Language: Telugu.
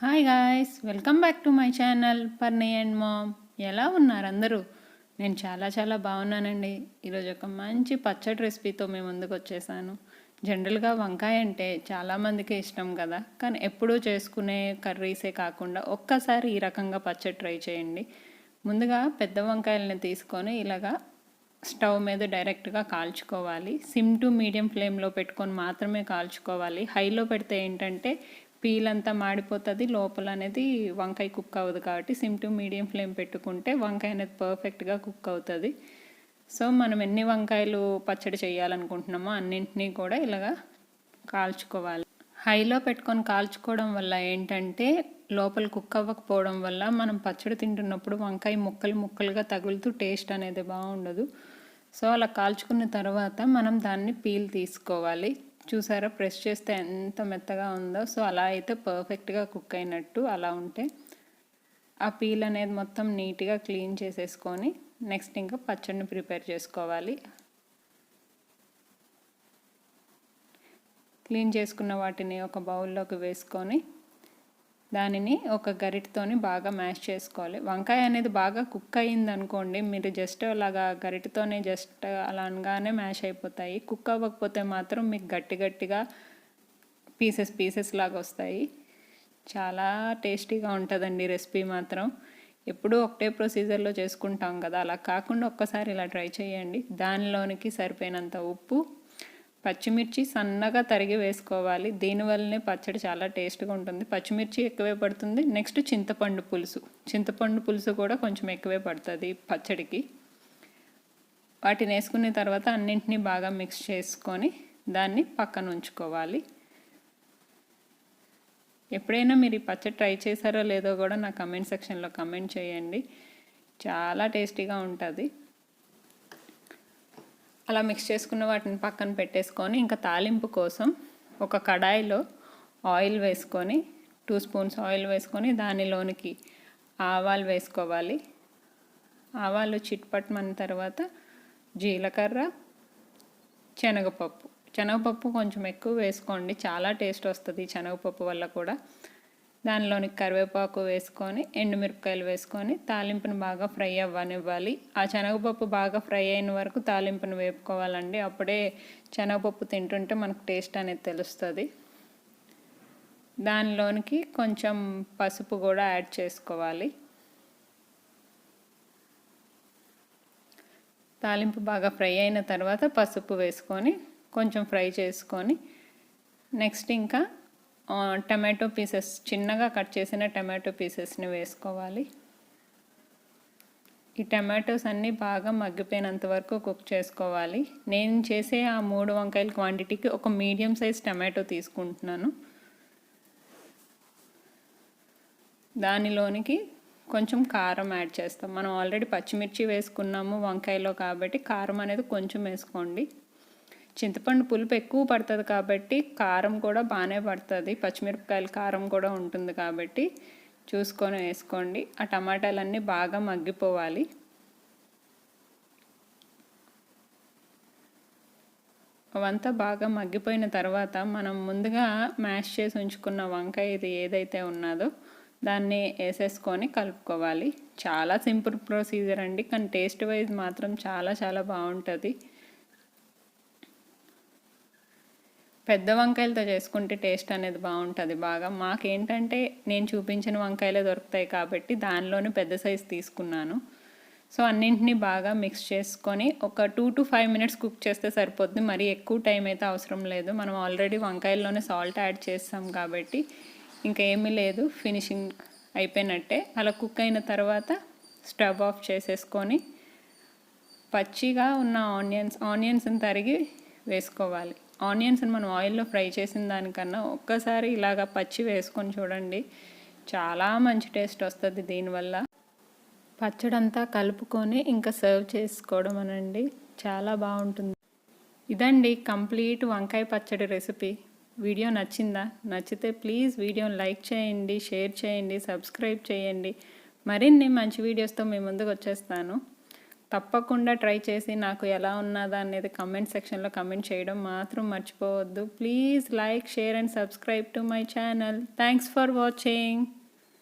Hi guys welcome back to my channel పర్నీ and mom ఎలా ఉన్నారు అందరూ? నేను చాలా చాలా బాగున్నానండి. ఈరోజు ఒక మంచి పచ్చడి రెసిపీతో మేము ముందుకు వచ్చేసాను. జనరల్గా వంకాయ అంటే చాలామందికి ఇష్టం కదా. కానీ ఎప్పుడూ చేసుకునే కర్రీసే కాకుండా ఒక్కసారి ఈ రకంగా పచ్చడి ట్రై చేయండి. ముందుగా పెద్ద వంకాయలని తీసుకొని ఇలాగా స్టవ్ మీద డైరెక్ట్గా కాల్చుకోవాలి. సిమ్ టు మీడియం ఫ్లేమ్లో పెట్టుకొని మాత్రమే కాల్చుకోవాలి. హైలో పెడితే ఏంటంటే పీల్ అంతా మాడిపోతుంది లోపల అనేది వంకాయ కుక్ అవ్వదు కాబట్టి సిమ్ టు మీడియం ఫ్లేమ్ పెట్టుకుంటే వంకాయ అనేది పర్ఫెక్ట్గా కుక్ అవుతుంది. సో మనం ఎన్ని వంకాయలు పచ్చడి చేయాలనుకుంటున్నామో అన్నింటినీ కూడా ఇలాగా కాల్చుకోవాలి. హైలో పెట్టుకొని కాల్చుకోవడం వల్ల ఏంటంటే లోపల కుక్ అవ్వకపోవడం వల్ల మనం పచ్చడి తింటున్నప్పుడు వంకాయ ముక్కలు ముక్కలుగా తగులుతూ టేస్ట్ అనేది బాగుండదు. సో అలా కాల్చుకున్న తర్వాత మనం దాన్ని పీల్ తీసుకోవాలి. చూసారా? ప్రెస్ చేస్తే ఎంత మెత్తగా ఉందో. సో అలా అయితే పర్ఫెక్ట్గా కుక్ అయినట్టు అలా ఉంటే ఆ పీల్ అనేది మొత్తం నీట్గా క్లీన్ చేసేసుకొని నెక్స్ట్ ఇంకా పచ్చడిని ప్రిపేర్ చేసుకోవాలి. క్లీన్ చేసుకున్న వాటిని ఒక బౌల్లోకి వేసుకొని దానిని ఒక గరిటతోని బాగా మ్యాష్ చేసుకోవాలి. వంకాయ అనేది బాగా కుక్ అయ్యింది అనుకోండి మీరు జస్ట్ అలాగా గరిటతోనే జస్ట్ అలా అనగానే మ్యాష్ అయిపోతాయి. కుక్ అవ్వకపోతే మాత్రం మీకు గట్టి గట్టిగా పీసెస్ పీసెస్ లాగా వస్తాయి. చాలా టేస్టీగా ఉంటుందండి రెసిపీ మాత్రం. ఎప్పుడూ ఒకటే ప్రొసీజర్లో చేసుకుంటాం కదా అలా కాకుండా ఒక్కసారి ఇలా ట్రై చేయండి. దానిలోనికి సరిపోయినంత ఉప్పు పచ్చిమిర్చి సన్నగా తరిగి వేసుకోవాలి. దీనివల్లనే పచ్చడి చాలా టేస్ట్గా ఉంటుంది. పచ్చిమిర్చి ఎక్కువే పడుతుంది. నెక్స్ట్ చింతపండు పులుసు. చింతపండు పులుసు కూడా కొంచెం ఎక్కువే పడుతుంది పచ్చడికి. వాటిని వేసుకున్న తర్వాత అన్నింటినీ బాగా మిక్స్ చేసుకొని దాన్ని పక్కన ఉంచుకోవాలి. ఎప్పుడైనా మీరు ఈ పచ్చడి ట్రై చేశారో లేదో కూడా నా కమెంట్ సెక్షన్లో కమెంట్ చేయండి. చాలా టేస్టీగా ఉంటుంది. అలా మిక్స్ చేసుకున్న వాటిని పక్కన పెట్టేసుకొని ఇంకా తాలింపు కోసం ఒక కడాయిలో ఆయిల్ వేసుకొని టూ స్పూన్స్ ఆయిల్ వేసుకొని దానిలోనికి ఆవాలు వేసుకోవాలి. ఆవాలు చిట్పట్టమన్న తర్వాత జీలకర్ర శనగపప్పు. శనగపప్పు కొంచెం ఎక్కువ వేసుకోండి చాలా టేస్ట్ వస్తుంది శనగపప్పు వల్ల కూడా. దానిలోని కరివేపాకు వేసుకొని ఎండుమిరపకాయలు వేసుకొని తాలింపును బాగా ఫ్రై అవ్వనివ్వాలి. ఆ శనగపప్పు బాగా ఫ్రై అయిన వరకు తాలింపును వేపుకోవాలండి. అప్పుడే శనగపప్పు తింటుంటే మనకు టేస్ట్ అనేది తెలుస్తుంది. దానిలోనికి కొంచెం పసుపు కూడా యాడ్ చేసుకోవాలి. తాలింపు బాగా ఫ్రై అయిన తర్వాత పసుపు వేసుకొని కొంచెం ఫ్రై చేసుకొని నెక్స్ట్ ఇంకా టమాటో పీసెస్ చిన్నగా కట్ చేసిన టమాటో పీసెస్ని వేసుకోవాలి. ఈ టమాటోస్ అన్నీ బాగా మగ్గిపోయినంత వరకు కుక్ చేసుకోవాలి. నేను చేసే ఆ మూడు వంకాయల క్వాంటిటీకి ఒక మీడియం సైజ్ టమాటో తీసుకుంటున్నాను. దానిలోనికి కొంచెం కారం యాడ్ చేస్తాం. మనం ఆల్రెడీ పచ్చిమిర్చి వేసుకున్నాము వంకాయలో కాబట్టి కారం అనేది కొంచెం వేసుకోండి. చింతపండు పులుపు ఎక్కువ పడుతుంది కాబట్టి కారం కూడా బాగానే పడుతుంది. పచ్చిమిరపకాయల కారం కూడా ఉంటుంది కాబట్టి చూసుకొని వేసుకోండి. ఆ టమాటాలన్నీ బాగా మగ్గిపోవాలి. అవంతా బాగా మగ్గిపోయిన తర్వాత మనం ముందుగా మ్యాష్ చేసి ఉంచుకున్న వంకాయ ఇది ఏదైతే ఉన్నదో దాన్ని వేసేసుకొని కలుపుకోవాలి. చాలా సింపుల్ ప్రొసీజర్ అండి కానీ టేస్ట్ వైజ్ మాత్రం చాలా చాలా బాగుంటుంది. పెద్ద వంకాయలతో చేసుకుంటే టేస్ట్ అనేది బాగుంటుంది బాగా. మాకేంటంటే నేను చూపించిన వంకాయలే దొరుకుతాయి కాబట్టి దానిలోనే పెద్ద సైజు తీసుకున్నాను. సో అన్నింటినీ బాగా మిక్స్ చేసుకొని ఒక two to five minutes cook చేస్తే సరిపోతుంది మరీ ఎక్కువ టైం అయితే అవసరం లేదు. మనం ఆల్రెడీ వంకాయల్లోనే సాల్ట్ యాడ్ చేస్తాం కాబట్టి ఇంకా ఏమీ లేదు. ఫినిషింగ్ అయిపోయినట్టే. అలా కుక్ అయిన తర్వాత స్టవ్ ఆఫ్ చేసేసుకొని పచ్చిగా ఉన్న ఆనియన్స్ ఆనియన్స్ని తరిగి వేసుకోవాలి. ఆనియన్స్ని మనం ఆయిల్లో ఫ్రై చేసిన దానికన్నా ఒక్కసారి ఇలాగ పచ్చి వేసుకొని చూడండి. చాలా మంచి టేస్ట్ వస్తుంది దీనివల్ల. పచ్చడంతా కలుపుకొని ఇంకా సర్వ్ చేసుకోవడం అనండి. చాలా బాగుంటుంది. ఇదండి కంప్లీట్ వంకాయ పచ్చడి రెసిపీ. వీడియో నచ్చిందా? నచ్చితే ప్లీజ్ వీడియోని లైక్ చేయండి షేర్ చేయండి సబ్స్క్రైబ్ చేయండి. మరిన్ని మంచి వీడియోస్తో మీ ముందుకు వచ్చేస్తాను. తప్పకుండా ట్రై చేసి నాకు ఎలా ఉన్నదా అనేది కమెంట్ సెక్షన్లో కమెంట్ చేయడం మాత్రం మర్చిపోవద్దు. Please like share and subscribe to my channel. Thanks for watching.